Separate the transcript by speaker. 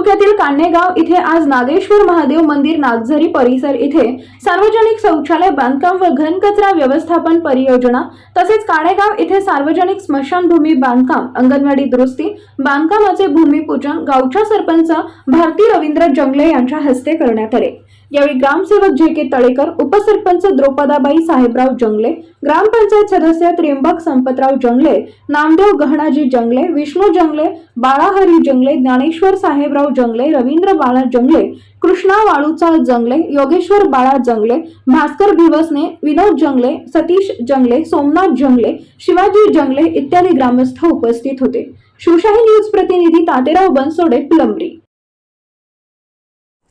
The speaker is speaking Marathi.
Speaker 1: तालुक्यातील कान्हेगाव इथे आज नागेश्वर महादेव मंदिर नागझरी परिसर इथे सार्वजनिक शौचालय बांधकाम व घनकचरा व्यवस्थापन परियोजना तसेच काणेगाव इथे सार्वजनिक स्मशानभूमी बांधकाम अंगणवाडी दुरुस्ती बांधकामाचे भूमिपूजन गावच्या सरपंच भारती रवींद्र जंगले यांच्या हस्ते करण्यात आले. यावेळी ग्रामसेवक जे के तळेकर उपसरपंच द्रौपदाबाई साहेबराव जंगले ग्रामपंचायत सदस्य त्र्यंबक संपतराव जंगले नामदेव गहणाजी जंगले विष्णू जंगले बाळाहरी जंगले ज्ञानेश्वर साहेबराव जंगले रवींद्र बाळा जंगले कृष्णा वाळूचा जंगले योगेश्वर बाळा जंगले भास्कर भिवसने विनोद जंगले सतीश जंगले सोमनाथ जंगले शिवाजी जंगले इत्यादी ग्रामस्थ उपस्थित होते. शिवशाही न्यूज प्रतिनिधी तातेराव बनसोडे फुलंब्री